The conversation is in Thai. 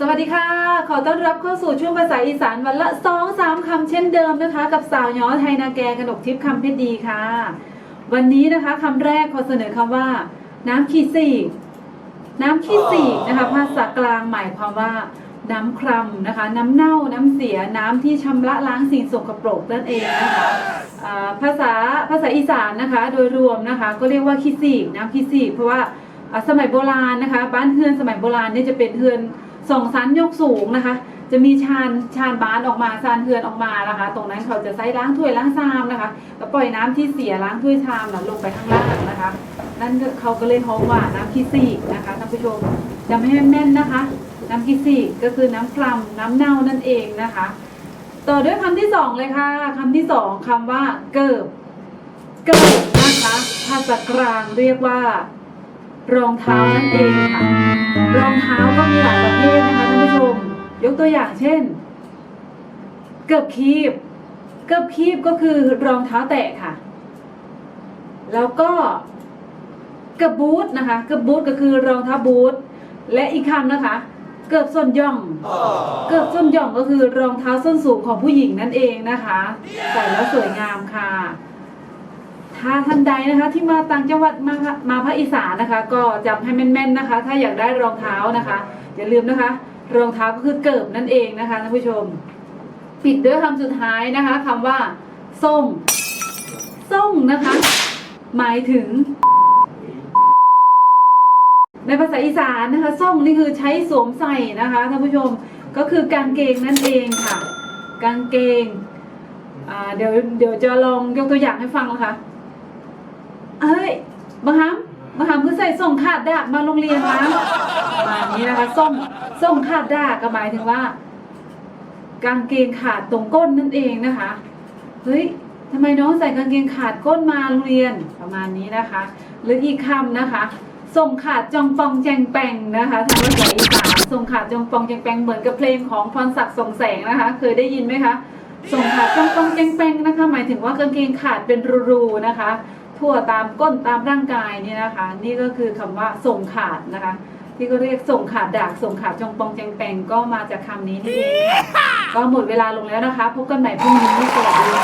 สวัสดีค่ะ ขอต้อนรับเข้าสู่ช่วงภาษาอีสานวันละสองสามคำเช่นเดิมนะคะ กับสาวย้อไทยนาแกกนกทิพย์คำเพชรดีค่ะ วันนี้นะคะคำแรกขอเสนอคำว่า น้ำขี้สีกน้ำขี้สีกนะคะภาษากลางหมายความว่า น้ำครำนะคะ น้ำเน่าน้ำเสียน้ำที่ชำระล้างสิ่งสกปรกนั่นเองนะคะอ่าภาษาภาษาอีสานนะคะ โดยรวมนะคะ ก็เรียกว่าขี้สีกน้ำขี้สีกเพราะว่าอ่าสมัยโบราณนะคะ บ้านเฮือนสมัยโบราณเนี่ยจะเป็นเฮือน สองชั้นยกสูงนะคะ จะมีชานชานบานออกมาชานเฮือนออกมานะคะ ตรงนั้นเขาจะใช้ล้างถ้วยล้างชามนะคะแล้วปล่อยน้ำที่เสียล้างถ้วยชามน่ะลงไปข้างล่างนะคะ นั่นเขาก็เลยฮ้องว่าน้ำขี้ซีกนะคะท่านผู้ชมจำให้แม่นๆนะคะ น้ำขี้ซีกก็คือน้ำคลำน้ำเน่านั่นเองนะคะ ต่อด้วยคำที่สองเลยค่ะคำที่สองคำว่าเกิบเกิบนะคะภาษากลางเรียกว่ารองเท้านั่นเองค่ะ รองเท้าก็มีหลายประเภท ยกตัวอย่างเช่น เกือบคีบ เกือบคีบก็คือรองเท้าแตะค่ะ แล้วก็เกือบบูทนะคะ เกือบบูทก็คือรองเท้าบูท และอีกคำนะคะ เกือบส้นย่อง เกือบส้นย่องก็คือรองเท้าส้นสูงของผู้หญิงนั่นเองนะคะใส่แล้วสวยงามค่ะถ้าท่านใดนะคะที่มาต่างจังหวัดมามาภาคอีสานนะคะ ก็จำให้แม่นๆนะคะ ถ้าอยากได้รองเท้านะคะอย่าลืมนะคะ รองเท้าก็คือเกิบนั่นเองนะคะท่านผู้ชม ปิดด้วยคำสุดท้ายนะคะคำว่าส่งส่งนะคะ หมายถึง ในภาษาอีสานนะคะส่งนี่คือใช้สวมใส่นะคะท่านผู้ชมก็คือกางเกงนั่นเองค่ะ กางเกงอ่าเดี๋ยวเดี๋ยวจะลองยกตัวอย่างให้ฟังนะคะเอ้ยบังคับบังคับคือใส่ส่งขาดดากมาโรงเรียนนะประมานี้นะคะส่ง ส่งขาดดาก็หมายถึงว่า กางเกงขาดตรงก้นนั่นเองนะคะ เฮ้ยทำไมน้องใส่กางเกงขาดก้นมาโรงเรียนประมาณนี้นะคะ หรืออีกคำนะคะส่งขาดจองปองแจงแปงนะคะทางภาษาอีสานส่งขาดจองปองแจงแปงเหมือนกับเพลงของพรศักดิ์ส่งแสงนะคะ เคยได้ยินไหมคะส่งขาดจองปองแจงแปงนะคะ หมายถึงว่ากางเกงขาดเป็นรูๆนะคะ ทั่วตามก้นตามร่างกายนี่นะคะ นี่ก็คือคำว่าส่งขาดนะคะ ที่ก็เรียกส่งขาดดากส่งขาดจงปองแจงแปงก็มาจากคำนี้นี่เองค่ะก็หมดเวลาลงแล้วนะคะ พบกันใหม่พรุ่งนี้สวัสดีค่ะ